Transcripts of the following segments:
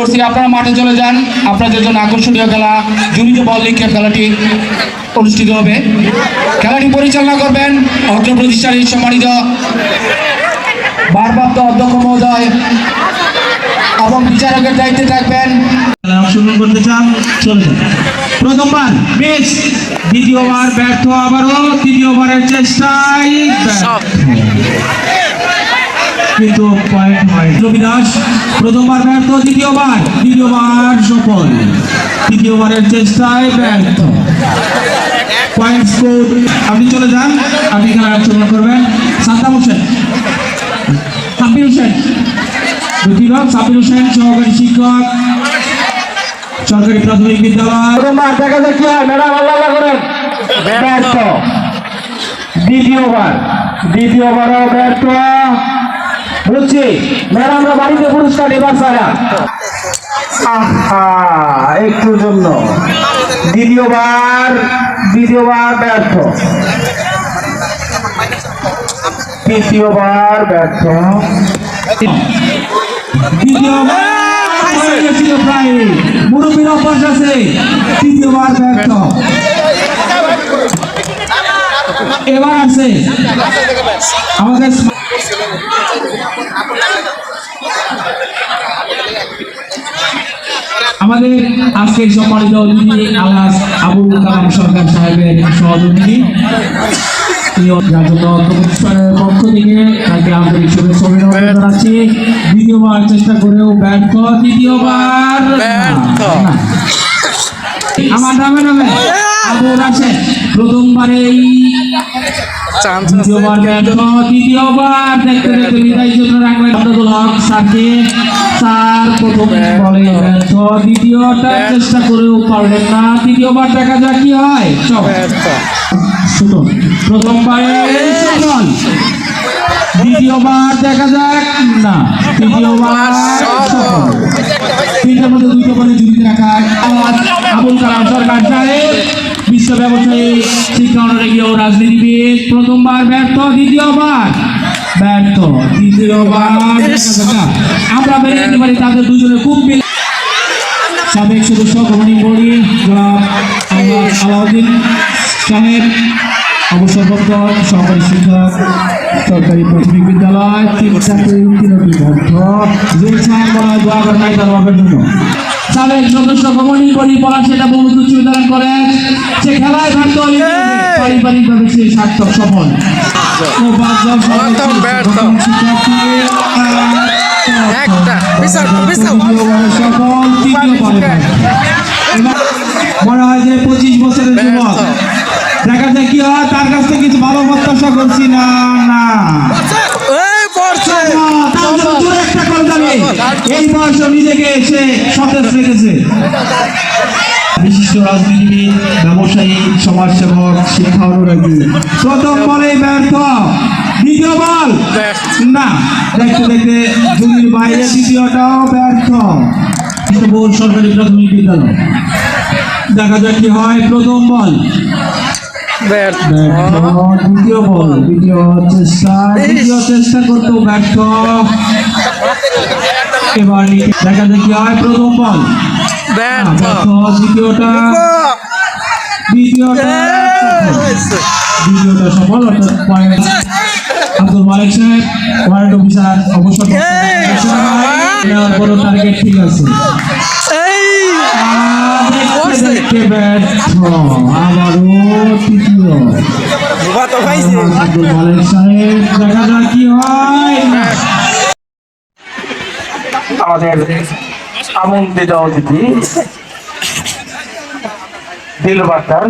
করছি। আপনারা মাঠে চলে যান। আপনাদের জন্য আকর্ষণীয় খেলা জুনিত বল লিগ খেলাটি অনুষ্ঠিত হবে। খেলাটি পরিচালনা করবেন অর্থ প্রতিষ্ঠানের সম্মানিত ভারপ্রাপ্ত অধ্যক্ষ মহোদয় এবং বিচারকের দায়িত্বে থাকবেন। অংশগ্রহণ করতে চান, চলে প্রথমবার বেশ দ্বিতীয়বার ব্যর্থ আবারও তৃতীয়বারের চেষ্টায়। কিন্তু পয়েন্ট হয়। রবি দাস প্রথমবার ব্যর্থ, দ্বিতীয়বার দ্বিতীয়বার সফল। তৃতীয়বারের চেষ্টায় ব্যর্থ। পয়েন্ট স্কোর আপনি চলে যান, আপনি খেলায় অংশগ্রহণ করবেন। সাদ্দাম হোসেন। সাব্বির হোসেন। সাব্বির হোসেন, সহকারী শিক্ষক। সরকারি প্রাথমিক বিদ্যালয়। দেখা দ্বিতীয়বার। ব্যর্থ। বুঝছি ম্যাডামরা বাড়িতে পুরস্কার এবার ছাড়া আহা একটু জন্য। দ্বিতীয়বার দ্বিতীয়বার ব্যর্থ। আছে। তৃতীয়বার ব্যর্থ। এবার আছে। আমাদের আমাদের আজকের সম্মানিত অতিথি আলাস আবুল কালাম সরকার সাহেবের সহযোগী পক্ষ থেকে তাকে আন্তরিক শুভেচ্ছা অভিনন্দন জানাচ্ছি দ্বিতীয়বার চেষ্টা করেও ব্যর্থ তৃতীয়বার। আমার নামে নামে আবু রাশেদ প্রথমবারেই চান্স দ্বিতীয়বার দেখতে দেখতে বিদায় জন্য রাখবেন আব্দুল হক স্যারকে স্যার প্রথম বলে দ্বিতীয়টা চেষ্টা করেও পারলেন না। তৃতীয়বার দেখা যাক কি হয়। শুনুন প্রথমবারে সফল দ্বিতীয়বার দেখা যাক না। তৃতীয়বার তিনটার মধ্যে দুটো ঝুঁকিতে রাখা আবুল কালাম সরকার সাহেব ব্যবসায়ী শিক্ষা অনারেগীয় রাজনীতিবিদ প্রথমবার ব্যর্থ দ্বিতীয়বার ব্যর্থ তৃতীয়বার। আমরা মেনে নিতে পারি তাদের দুজনে খুব মিল সাবেক সদস্য কমিটি বডি জনাব আলাউদ্দিন সাহেব অবসরপ্রাপ্ত সরকারি শিক্ষক সরকারি প্রাথমিক বিদ্যালয় তিন চাকরি তিনটি বলা দোয়া করেন নাই তার বাপের জন্য সাবেক সদস্য বডি বলা সেটা বহু উচ্চ বিদ্যালয় সে খেলায় সে সার্থক সফল। মনে হয় যে পঁচিশ বছরের যুবক। দেখা যায় কি হয়। তার কাছ থেকে কিছু ভালো প্রত্যাশা করছি না না। এই বয়সে নিজেকে এসে সতেজ রেখেছে। বিশিষ্ট রাজনীতিবিদ ব্যবসায়ী সমাজসেবক শিক্ষা অনুরাগী। প্রথম বলে ব্যর্থ। দ্বিতীয় বল? না দেখতে দেখতে জমির বাইরে দ্বিতীয়টাও ব্যর্থ। বহু সরকারি প্রাথমিক বিদ্যালয়। দেখা যাক কি হয় প্রথম বল। ব্যর্থ দ্বিতীয় বল। দ্বিতীয় চেষ্টা দ্বিতীয় চেষ্টা করতেও ব্যর্থ। এবার দেখা কি হয় প্রথম বল। দ্বিতীয়টা। দ্বিতীয়টা। দ্বিতীয়টা সফল অর্থাৎ পয়েন্ট। আব্দুল মালিক সাহেব ওয়ার্ড অফিসার অবসর নেওয়ার পরও টার্গেট ঠিক আছে। দেখা যাক কি হয়। আমাদের আমন্ত্রিত অতিথি দিল বার্তার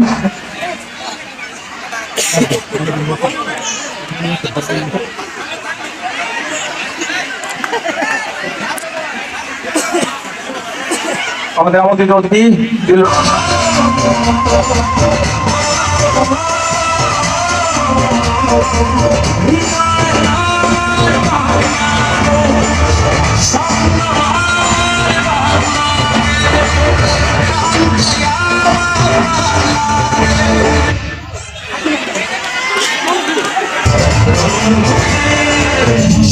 আমাদের আমন্ত্রিত অতিথি দিল